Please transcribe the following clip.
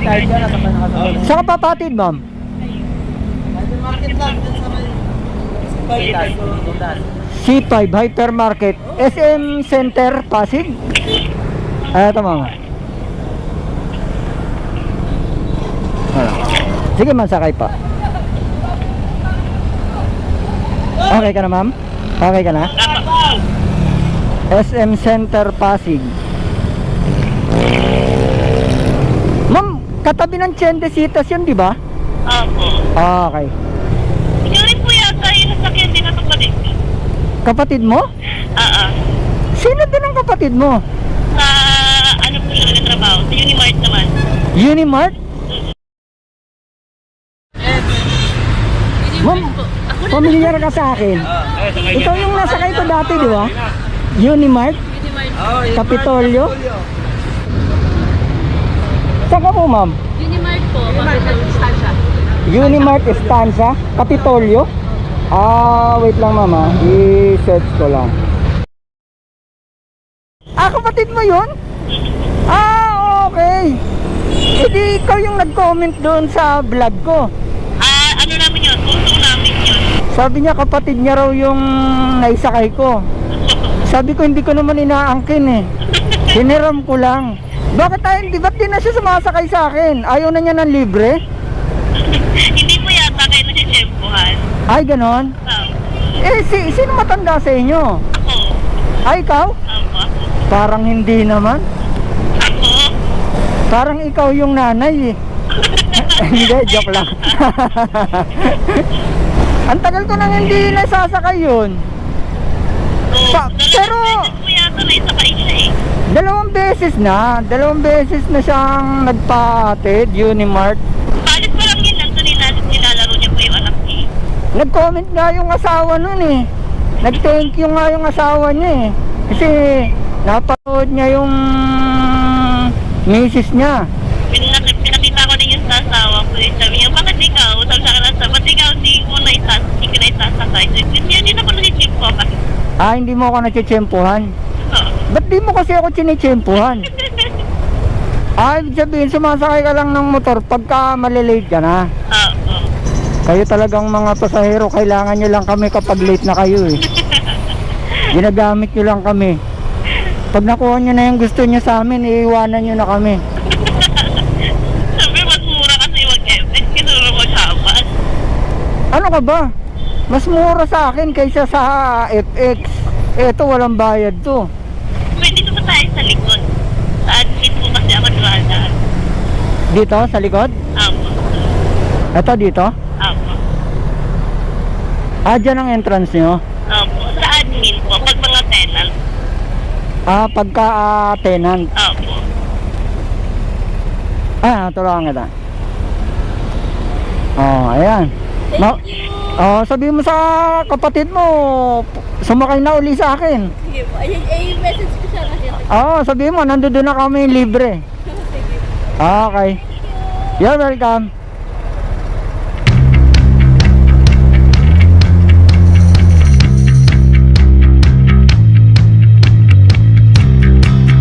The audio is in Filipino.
kahit ka nasa panakasabay. Saan ka papatid, ma'am? Lang, dyan sa may... Tundas, tundas. C5 Hypermarket SM Center Pasig Ah, ito mama Wala. Sige man sakay pa Okay ka na ma'am? Okay ka na? SM Center Pasig Ma'am, katabi ng Chendesitas yun, di ba? Opo. Okay. Yung rin po yata yung nasakyan din na kapatid ko. Kapatid mo? Oo. Sino din ang kapatid mo? Sa ano po siya nagtatrabaho? Sa Unimart naman. Unimart? Ma'am, familiar ka sa akin. Ikaw yung nasakay ko dati, di ba? Unimart? Oh, yung Kapitolyo? Saan ka po, ma'am? Unimart po, Capital Distansya. Unimart Estancia? Kapitolyo? Ah, wait lang, mama. I-search ko lang. Ah, kapatid mo yun? Ah, okay. E di ikaw yung nag-comment doon sa vlog ko. Ah, ano namin yun? Puso namin yun. Sabi niya kapatid niya raw yung naisakay ko. Sabi ko hindi ko naman inaangkin eh. Hiniram ko lang. Bakit tayo, di ba't di na siya sumasakay sa akin? Ayaw na niya ng libre? Hindi po yata kayo nasitsempohan. Ay, ganon. Oo. Eh, si, sino matanda sa inyo? Ako. Ay, ikaw? Opo. Ako. Parang hindi naman. Ako. Parang ikaw yung nanay eh. hindi, joke lang. Ang tagal ko nang hindi nasasakay yun. Oo. Pa- pero- po yata na isakay siya eh. Dalawang beses na. Dalawang beses na siyang nagpa-atid, Unimart. Balit pa lang yun. Nandun nilalit nilalaro niya po yung anak niya. Nag-comment nga yung asawa nun eh. Nag-thank you nga yung asawa niya eh. Kasi napanood niya yung misis niya. Pinak pinakita ko din yung sa asawa ko. eh. Sabi niya, bakit ikaw? Sabi sa akin, ba't ikaw di mo na isas, hindi ka na isasakay? Hindi na po nasitsempo kasi. Ah, hindi mo ako natsitsempuhan. Ba't di mo kasi ako tinitsempuhan? Ah, ibig sabihin, sumasakay ka lang ng motor pagka malilate ka na. Oo. Kayo talagang mga pasahero, kailangan nyo lang kami kapag late na kayo eh. Ginagamit nyo lang kami. Pag nakuha nyo na yung gusto nyo sa amin, iiwanan nyo na kami. Sabi, mas mura kasi mag-FX kaysa naman mag-hamas. Ano ka ba? Mas mura sa akin kaysa sa FX. Eto, walang bayad to. Dito tayo sa likod. Sa admin po kasi ako dumadaan. Dito, sa likod? Apo. Eto, dito? Apo. Ah, dyan ang entrance nyo. Apo. Sa admin po, pag mga tenant. Ah, pagka ah, tenant. Apo. Ah, tulungan kita. Oh, ayan. Ma oh, sabi mo sa kapatid mo, sumakay na uli sa akin. Sige po. Ayun, ay, message ko siya kasi. Oo, sabi mo, nandoon na kami libre. Sige. Okay. You're welcome.